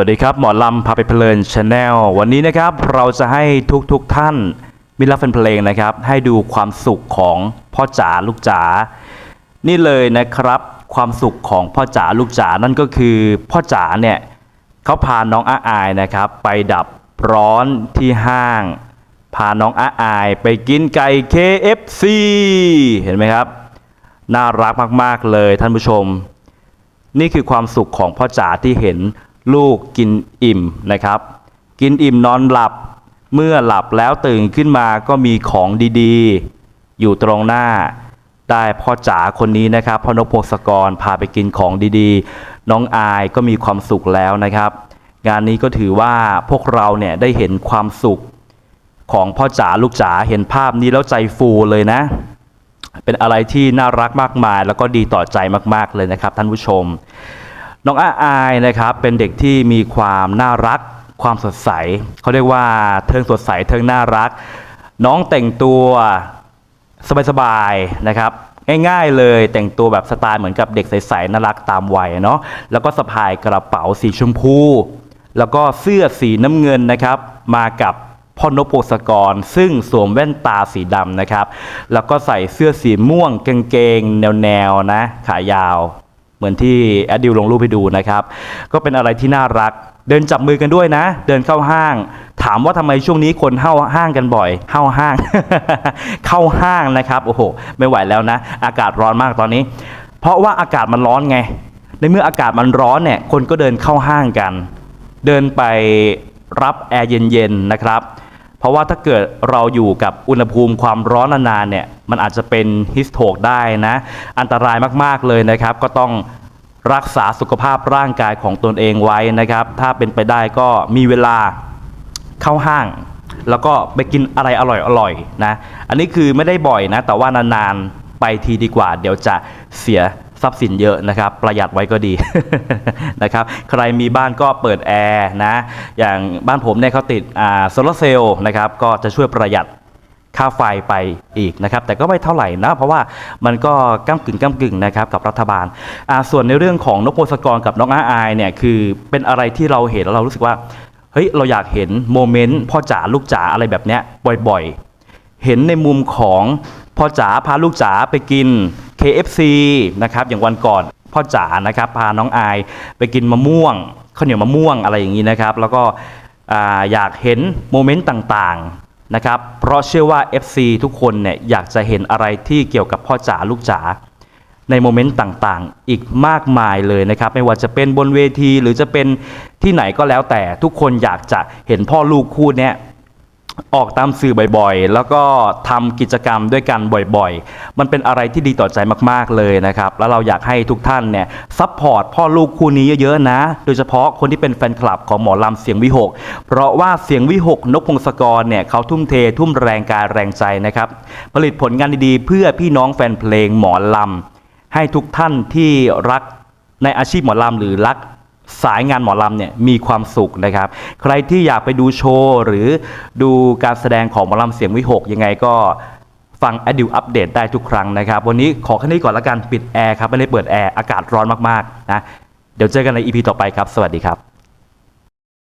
วัสดีครับ หมอลำพาไปเพลินชาแนลวันนี้นะครับเราจะให้ทุกๆทท่านมิตรรักแฟนเพลงนะครับ ให้ดูความสุขของพ่อจ๋าลูกจ๋านี่เลยนะครับ ความสุขของพ่อจ๋าลูกจ๋านั่นก็คือพ่อจ๋าเนี่ยเขาพาน้องอาอายนะครับ ไปดับร้อนที่ห้าง พาน้องอาอายไปกินไก่ KFC เห็นไหมครับ น่ารักมากๆเลยท่านผู้ชม นี่คือความสุขของพ่อจ๋าที่เห็น ลูกกินอิ่มนะครับ กินอิ่มนอนหลับ เมื่อหลับแล้วตื่นขึ้นมาก็มีของดีๆ อยู่ตรงหน้า ได้พ่อจ๋าคนนี้นะครับพ่อนกพงศกรพาไปกินของดีๆ น้องอายก็มีความสุขแล้วนะครับ งานนี้ก็ถือว่าพวกเราเนี่ยได้เห็นความสุขของพ่อจ๋าลูกจ๋าเห็นภาพนี้แล้วใจฟูเลยนะ เป็นอะไรที่น่ารักมากมาย แล้วก็ดีต่อใจมากๆเลยนะครับท่านผู้ชม น้องอาอายนะครับเป็นเด็กที่มีความน่ารัก ความสดใสเขาเรียกว่าเทิงสดใสเทิงน่ารัก น้องแต่งตัวสบายๆนะครับง่ายๆเลยแต่งตัวแบบสไตล์เหมือนกับเด็กใสๆน่ารักตามวัยเนาะแล้วก็สะพายกระเป๋าสีชมพู แล้วก็เสื้อสีน้ำเงินนะครับ มากับพ่อนพโพสกร ซึ่งสวมแว่นตาสีดำนะครับ แล้วก็ใส่เสื้อสีม่วงกางเกง แนวๆนะ ขายาว มือนที่แอดดิวลงรูปให้ดูนะครับ ก็เป็นอะไรที่น่ารัก เดินจับมือกันด้วยนะ เดินเข้าห้าง ถามว่าทำไมช่วงนี้คนเข้าห้างกันบ่อย เข้าห้าง เข้าห้างนะครับ โอ้โห ไม่ไหวแล้วนะ อากาศร้อนมากตอนนี้ เพราะว่าอากาศมันร้อนไง ในเมื่ออากาศมันร้อนเนี่ย คนก็เดินเข้าห้างกัน เดินไปรับแอร์เย็นๆนะครับ ราะว่าถ้าเกิดเราอยู่กับอุณหภูมิความร้อนนานๆเนี่ยมันอาจจะเป็นฮิสโตกได้นะ อันตรายมากๆเลยนะครับ ก็ต้องรักษาสุขภาพร่างกายของตนเองไว้นะครับ ถ้าเป็นไปได้ก็มีเวลาเข้าห้าง แล้วก็ไปกินอะไรอร่อยๆนะ อันนี้คือไม่ได้บ่อยนะ แต่ว่านานๆไปทีดีกว่า เดี๋ยวจะเสีย ทรัพย์สินเยอะนะครับ ประหยัดไว้ก็ดีนะครับ ใครมีบ้านก็เปิดแอร์นะ อย่างบ้านผมเนี่ยเขาติดโซลาร์เซลล์นะครับ ก็จะช่วยประหยัดค่าไฟไปอีกนะครับ แต่ก็ไม่เท่าไหร่นะ เพราะว่ามันก็ก้ากึ่งก้ากึ่งนะครับกับรัฐบาลส่วนในเรื่องของนกโพสกรกับน้องอาอายเนี่ยคือเป็นอะไรที่เราเห็นแล้วเรารู้สึกว่าเฮ้ยเราอยากเห็นโมเมนต์พ่อจ๋าลูกจ๋าอะไรแบบเนี้ยบ่อยๆ เห็นในมุมของพ่อจ๋าพาลูกจ๋าไปกิน KFC นะครับอย่างวันก่อนพ่อจ๋านะครับพาน้องอายไปกินมะม่วงข้าวเหนียวมะม่วงอะไรอย่างนี้นะครับ แล้วก็อ่าอยากเห็นโมเมนต์ต่างๆนะครับเพราะเชื่อว่า FC ทุกคนเนี่ยอยากจะเห็นอะไรที่เกี่ยวกับพ่อจ๋าลูกจ๋าในโมเมนต์ต่างๆ อีกมากมายเลยนะครับ ไม่ว่าจะเป็นบนเวทีหรือจะเป็นที่ไหนก็แล้วแต่ทุกคนอยากจะเห็นพ่อลูกคู่เนี้ย ออกตามสื่อบ่อยๆ แล้วก็ทำกิจกรรมด้วยกันบ่อยๆ มันเป็นอะไรที่ดีต่อใจมากๆเลยนะครับ แล้วเราอยากให้ทุกท่านเนี่ยซัพพอร์ตพ่อลูกคู่นี้เยอะๆนะ โดยเฉพาะคนที่เป็นแฟนคลับของหมอลำเสียงวิหก เพราะว่าเสียงวิหกนกพงศกรเนี่ยเขาทุ่มเททุ่มแรงกายแรงใจนะครับ ผลิตผลงานดีๆ เพื่อพี่น้องแฟนเพลงหมอลำให้ทุกท่านที่รักในอาชีพหมอลำหรือรัก สายงานหมอลำเนี่ยมีความสุขนะครับ ใครที่อยากไปดูโชว์หรือดูการแสดงของหมอลำเสียงวิหกยังไงก็ฟังอดิวอัปเดตได้ทุกครั้งนะครับ วันนี้ขอแค่นี้ก่อนละกันปิดแอร์ครับ ไม่ได้เปิดแอร์ อากาศร้อนมาก ๆ นะ เดี๋ยวเจอกันในอีพีต่อไปครับ สวัสดีครับ